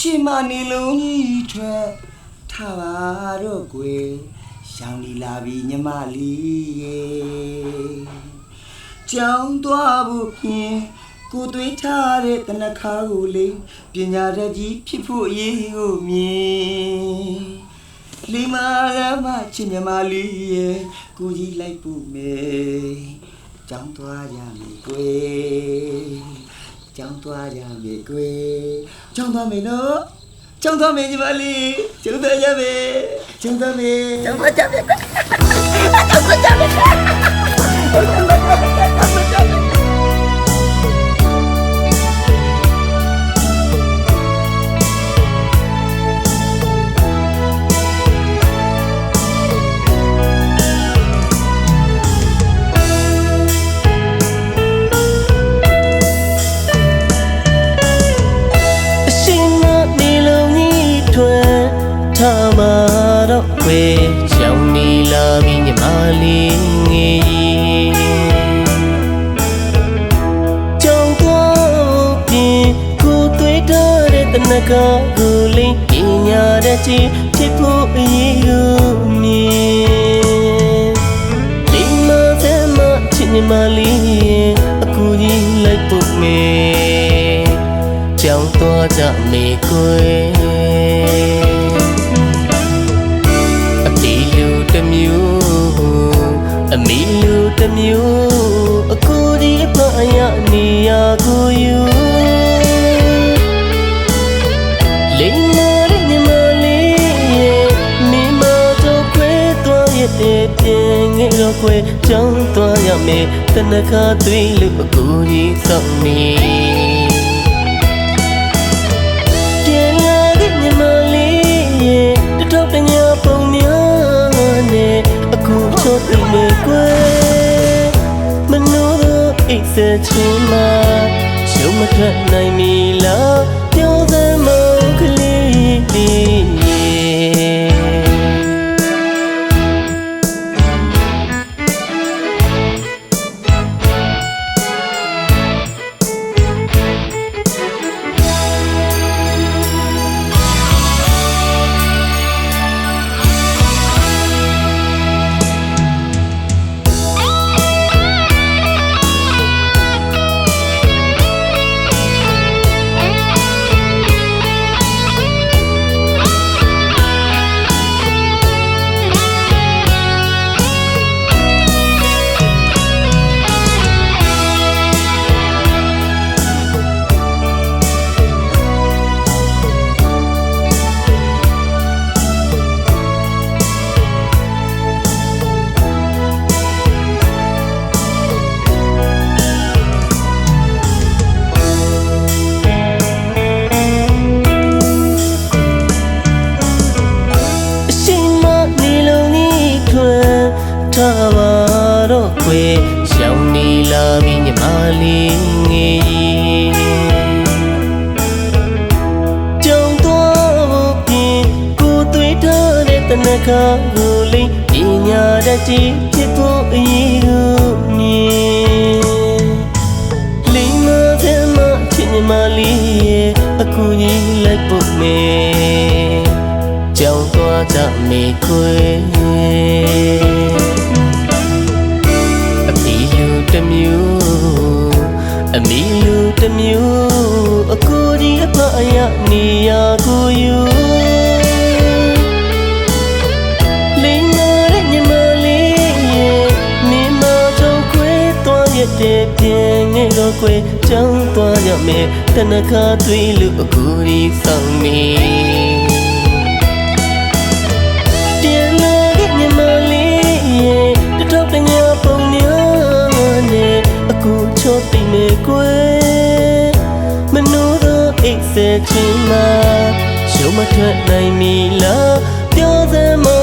ရှိမနေလုံးကြီးထွက်ထားပါတော့ကွယ်ရှောင်းဒီလာပြီညီမလေးရဲ့ကြောင်းသွားဖို့ဖြင့်ကိုသွေးထားတဲ့တနခါကိုလေးပညာတတ်ကြီးဖြစ်ဖို့အရေးကိုမြင်လီမာရမချစ်မြမလေးရဲ့ကိုကြီးလိုက်ဖို့မယ်ကြောင်းသွားရမယ်ကွယ် ကြောင်းသွားရမယ်ကွယ်ကြောင်းသွားမယ်နော်ကြောင်းသွားမယ်ညီမလေးကြောင်းသွားရမယ်ကြောင်းသွားမယ်ကြောင်းသွားကြမယ်ကြောင်းသွားကြမယ်အ မှာတော့ခွေရှောင်းနေလာပြီညီမလေးငယ်ကြီးကြောင်တော့ပြင်ကိုသွေးထားတဲ့တနကကိုလေးပညာတဲ့ချစ်ဖြစ်ဖို့အရေးကိုမြင်လိမ္မာသမချစ်ညီမလေးရဲ့အကူကြီးလိုက်ဖို့မေကြောင်တော့ကြမေကွ ခွဲကြောင်းသွားရမယ်တနခါသွေးလူအကူကြီးဆောင်နေပြန်လာတဲ့ညီမလေးရဲ့တထောက်တညာပုံများနဲ့အခုချိုးသိနေကွယ်မနိုးတော့အိတ်ဆက်ချင်မှာရှုံးမထွက်နိုင်မီလား ထားပါတော့ခွေရှောင်းနေလာပြီညီမလေးငယ်ကြီးကြုံတော့ပြင်ကိုသွေးထားတဲ့တနခါကိုလေးပညာတတ်ကြီးဖြစ်ဖို့အရေးကိုမြင်လိမ္မာသမချစ်ညီမလေးရဲ့အကူကြီးလိုက်ဖို့မေကြောင်သွားကြမေခွေ တဲ့ညီမလေးရဲ့မိမတော့ခွေသွားရတဲ့ပြင်ငယ်တော့ခွေကြောင်သွားရမယ်တနခါသွေးလူအကူကြီးဆောင်နေပြန်လာတဲ့ညီမလေးရဲ့တထောက်တညာပုံများနဲ့အခုချိုးသိနေကွယ်မနိုးတော့အိတ်ဆက်ချင်မှာရှုံး မထွက်နိုင်မီလားပြောစမ်းမ